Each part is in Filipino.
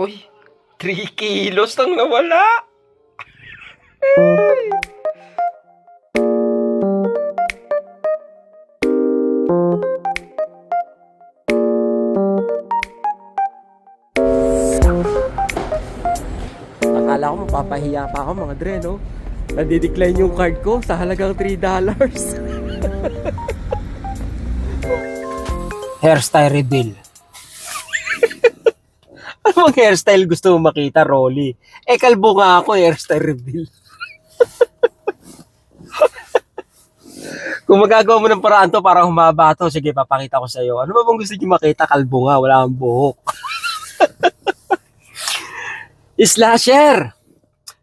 Uy, 3 kilos lang nawala. Akala ko mapapahiya pa ako mga dre, no? Nadidecline yung card ko sa halagang 3 dollars. hairstyle reveal. Anong hairstyle gusto mo makita, Rolly? Eh, kalbo nga ako, hairstyle reveal. Kung magagawa mo ng paraan to para humaba to, sige, papakita ko sa iyo. Ano ba bang gusto niyo makita? Kalbo nga, wala kang buhok. Slasher!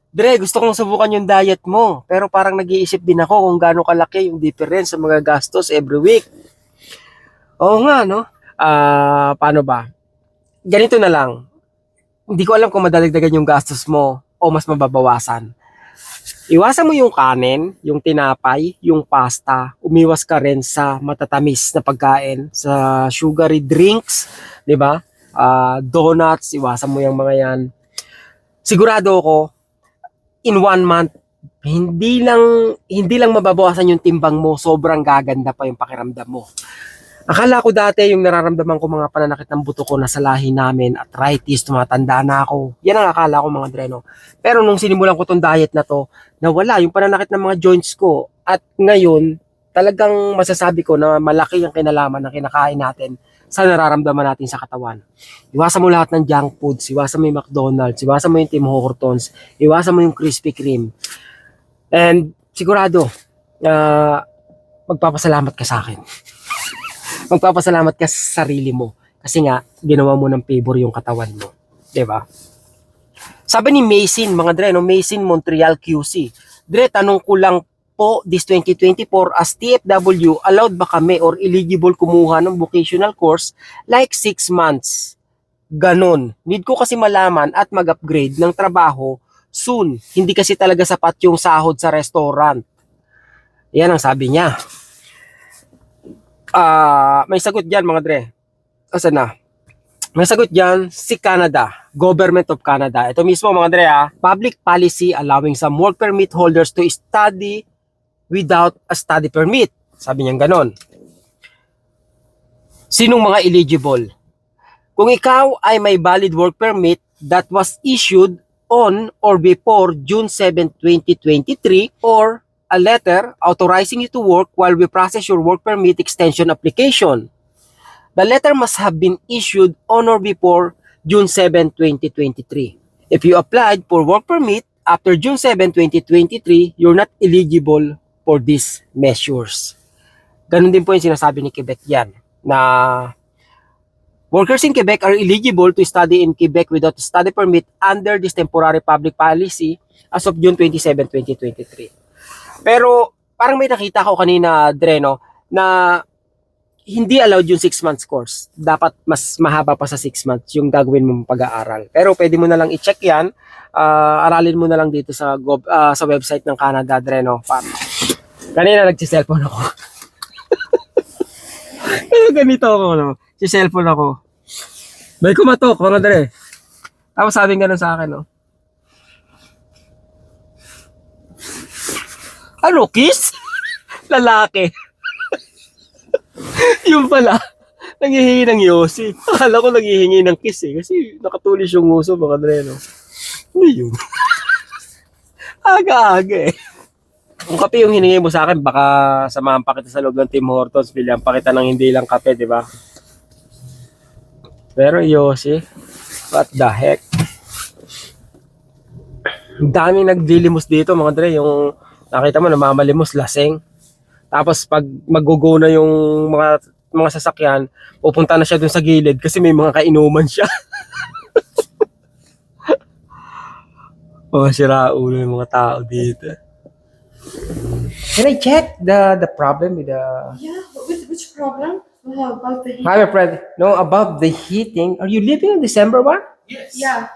Dre, gusto kong subukan yung diet mo. Pero parang nag-iisip din ako kung gaano kalaki yung difference sa mga gastos every week. Oo nga, no? Ah, paano ba? Ganito na lang. Hindi ko alam kung madadagdagan yung gastos mo o mas mababawasan. Iwasan mo yung kanin, yung tinapay, yung pasta. Umiwas ka rin sa matatamis na pagkain, sa sugary drinks, 'di ba? Ah, donuts, iwasan mo yung mga 'yan. Sigurado ako in one month hindi lang hindi lang mababawasan yung timbang mo, sobrang gaganda pa yung pakiramdam mo. Akala ko dati yung nararamdaman ko mga pananakit ng buto ko na sa lahi namin, arthritis, tumatanda na ako. Yan ang akala ko mga dreno. Pero nung sinimulan ko tong diet na to, nawala yung pananakit ng mga joints ko. At ngayon, talagang masasabi ko na malaki ang kinalaman ng kinakain natin sa nararamdaman natin sa katawan. Iwasan mo lahat ng junk foods, iwasan mo yung McDonald's, iwasan mo yung Tim Hortons, iwasan mo yung Krispy Kreme. And sigurado, ah, magpapasalamat ka sa akin magpapasalamat ka sa sarili mo. Kasi nga, ginawa mo ng favor yung katawan mo. 'Di ba? Sabi ni Mason, mga dre, no? Mason Montreal QC. Dre, tanong ko lang po this 2024 as TFW, allowed ba kami or eligible kumuha ng vocational course like 6 months? Ganon. Need ko kasi malaman at mag-upgrade ng trabaho soon. Hindi kasi talaga sapat yung sahod sa restaurant. Yan ang sabi niya. Ah, may sagot diyan mga dre. Asa na? May sagot diyan si Canada, Government of Canada. Ito mismo mga dre ha, public policy allowing some work permit holders to study without a study permit. Sabi niya ganon. Sinong mga eligible? Kung ikaw ay may valid work permit that was issued on or before June 7, 2023 or a letter authorizing you to work while we process your work permit extension application. The letter must have been issued on or before June 7, 2023. If you applied for work permit after June 7, 2023, you're not eligible for these measures. Ganun din po yung sinasabi ni Quebec yan, na workers in Quebec are eligible to study in Quebec without study permit under this temporary public policy as of June 27, 2023. Pero parang may nakita ko kanina, Dreno, na hindi allowed yung 6 months course. Dapat mas mahaba pa sa 6 months yung gagawin mong pag-aaral. Pero pwede mo na lang i-check yan. Ah, aralin mo na lang dito sa gov- ah, sa website ng Canada, Dreno Farm. Kanina nagsi-cellphone ako. Kaya ganito ako, no? Si cellphone ako. May kumatok, mga dre. Tapos sabi ganun sa akin, no? Ano, kiss? Lalaki. yung pala, nanghihingi ng yosi. Akala ko nanghihingi ng kiss eh. Kasi nakatulis yung nguso, mga dre, no? Ano yun? Aga-aga eh. Kung kape yung hiningi mo sa akin, baka samahan pa kita sa loob ng Tim Hortons, bilhan pa ng hindi lang kape, di ba? Pero yosi, what the heck? Daming naglilimos dito, mga dre, yung nakita mo namamalimos laseng. Tapos pag mag-go na yung mga mga sasakyan, pupunta na siya dun sa gilid kasi may mga kainuman siya. mga sira ulo yung mga tao dito. Can I check the the problem with the Yeah, which, which problem? Well, about the heat. Hi my friend. No, about the heating. Are you leaving in December ba? Yes. Yeah.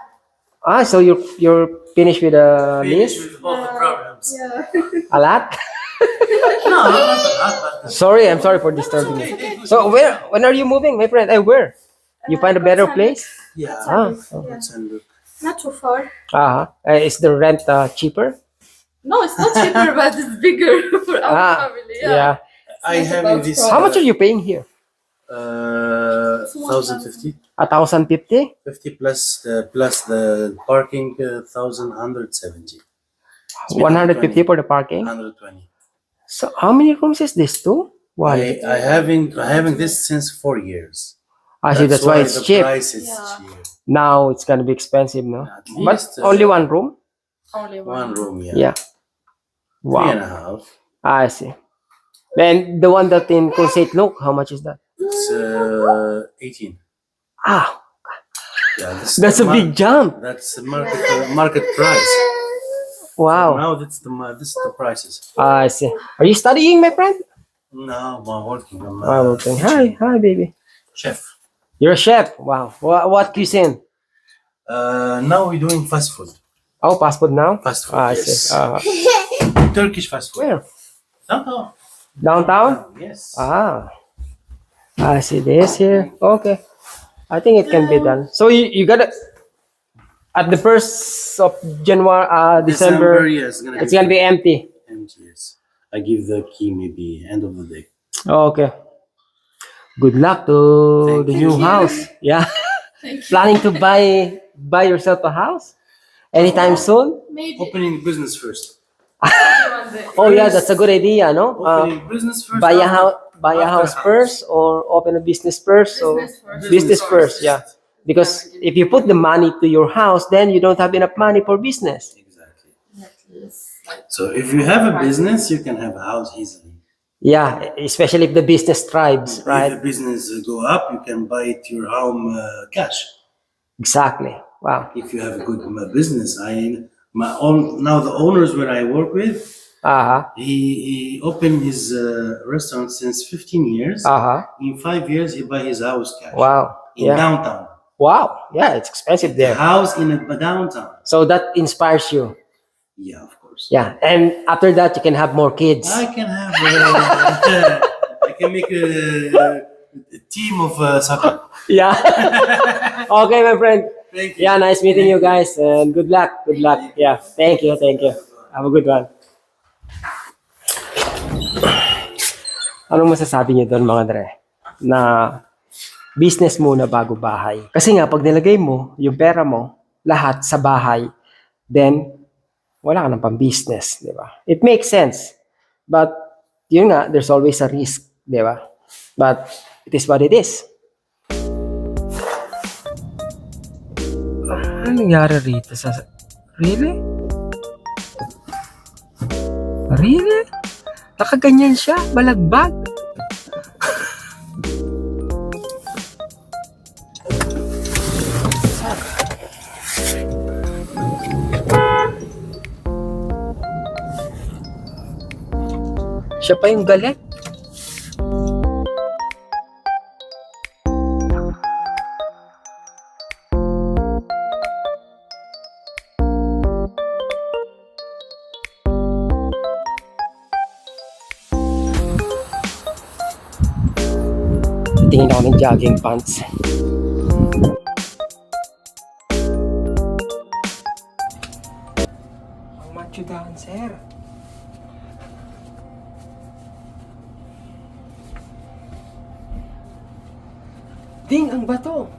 Ah, so you're you're finished with the Finish list? with all the problems. Yeah. A lot? no, not sorry, I'm sorry for disturbing you. So where when are you moving, my friend? Eh, where? You find a uh, better place? Yeah, Ah, Not too far. Uh-huh. Uh, is the rent uh, cheaper? No, it's not cheaper, but it's bigger for our Ah, family. Yeah. I have in this. How much uh, are you paying here? Uh, thousand fifty. A thousand fifty? Fifty plus the plus the parking uh, thousand hundred seventy. 150 for the parking. 120. So how many rooms is this too? Why? I, I having I having this since four years. I see. That's why, it's cheap. price is Yeah. cheap. Now it's gonna be expensive, no? But uh, only one room. Only one one. room, yeah. Yeah. Wow. a half. I see. Then the one that in Crusade Look, how much is that? It's uh, 18. Ah, Yeah, that's a big jump. That's the market uh, market price. Wow. now that's the mar- this is the prices I see. Are you studying, my friend? No, I'm working I'm uh, Okay. Hi, hi, baby. chef You're a chef. Wow. What, what cuisine? uh, now we're doing fast food Oh, passport now. fast food Ah, I yes. see. Uh, Turkish fast food where? downtown Downtown? yes Ah. I see this here. Okay. I think it can be done. So you, you gotta at the first of January, uh, December, yes, gonna it's be gonna be empty. empty. Yes, I give the key maybe end of the day. Okay. Good luck to Thank the you. new house. Yeah. Thank you. Planning to buy buy yourself a house anytime soon? Maybe Opening business first. one day. Oh yeah, that's a good idea, no? Uh, Opening business first. buy a after- house buy a after house house. first or open a business first. So Business first. business first, yeah. Because if you put the money to your house, then you don't have enough money for business. Exactly. So if you have a business, you can have a house easily. Yeah, especially if the business thrives, right? If right? the business uh, go up, you can buy it your home uh, cash. Exactly. Wow. If you have a good uh, business, I my own now the owners where I work with, Uh-huh. he, he opened his uh, restaurant since 15 years. Uh-huh. In five years, he buy his house cash. Wow. In Yeah. downtown. Wow. Yeah, it's expensive The there. house in a downtown. So that inspires you. Yeah, of course. Yeah. And after that you can have more kids. I can have. Uh, I can make a, a team of uh, soccer. Yeah. okay, my friend. Thank you. Yeah, nice meeting you guys and good luck. Good luck. Yeah. Thank you. Thank you. Have a good one. Anong masasabi niyo doon mga dre? Na business muna bago bahay. Kasi nga, pag nilagay mo yung pera mo, lahat sa bahay, then wala ka ng pang-business, di ba? It makes sense. But, yun nga, there's always a risk, di ba? But, it is what it is. Ano nangyari rito sa... Really? Really? Nakaganyan siya? Balagbag? Siya pa yung galit. Tingin ako ng jogging pants. Ding, ang bato.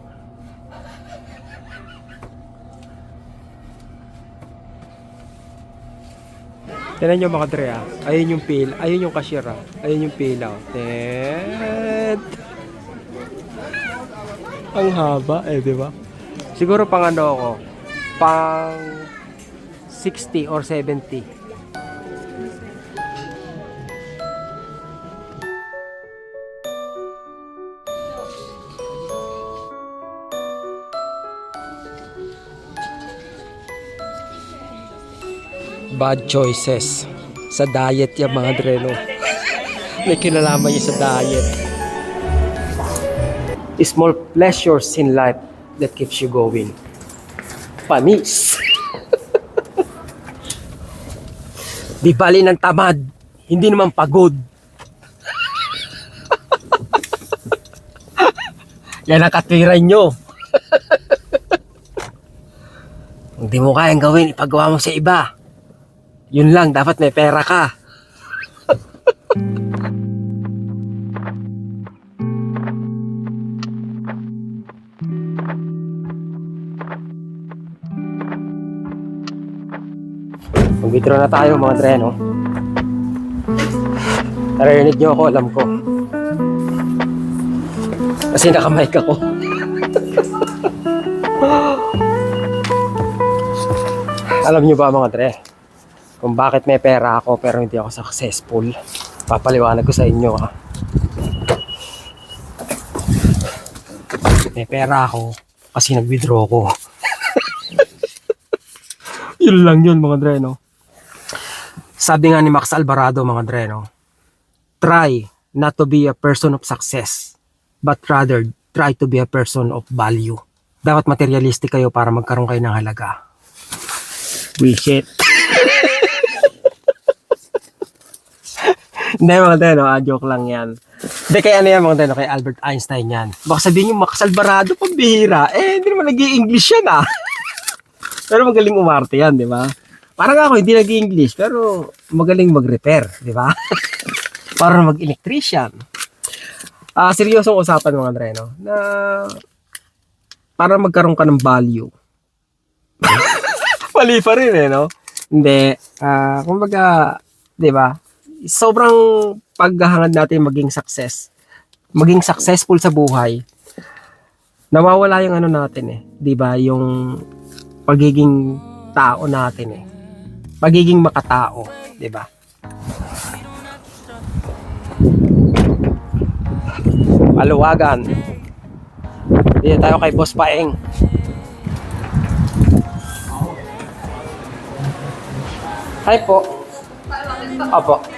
Tignan nyo mga dre ah. Ayun yung pil. Ayun yung cashier ah. Ayun yung pila. oh. Ted. Ang haba eh, di ba? Siguro pang ano ako. Pang 60 or 70. Bad choices sa diet yung mga dreno. May kinalaman niya sa diet. Small pleasures in life that keeps you going. Panis. Di bali ng tamad, hindi naman pagod. Yan ang katwiran nyo. Hindi mo kayang gawin, ipagawa mo sa iba. Yun lang, dapat may pera ka. Mag-withdraw na tayo mga dre, no? Narinig niyo ako, alam ko. Kasi nakamike ako. alam niyo ba mga dre, kung bakit may pera ako pero hindi ako successful, papaliwanag ko sa inyo ha. May pera ako kasi nag-withdraw ko. yun lang yun mga dre, no? Sabi nga ni Max Alvarado mga dre, no? Try not to be a person of success, but rather try to be a person of value. Dapat materialistic kayo para magkaroon kayo ng halaga. Bullshit. Hindi mga dre, no? Ah, joke lang yan. Hindi, kay ano yan mga dre, no? Kay Albert Einstein yan. Baka sabihin nyo, Max Alvarado, pambihira. Eh, hindi naman nag english yan ah. Pero magaling umarte yan, di ba? Parang ako, hindi nag english pero magaling mag-repair, di ba? Para mag-electrician. Ah, seryosong usapan mga Andre, no? Na para magkaroon ka ng value. Mali pa rin eh, no? Hindi. Ah, kumbaga, di ba? Sobrang paghahangad natin maging success. Maging successful sa buhay. Nawawala yung ano natin eh. Di ba? Yung pagiging tao natin eh. Pagiging makatao, 'di ba? Paluwagan. Dito tayo kay Boss Paeng. Hi po. Opo.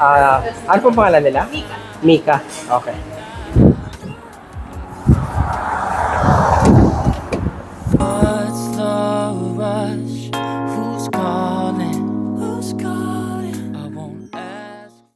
Ah, ano pong pangalan nila? Mika. Mika. Okay.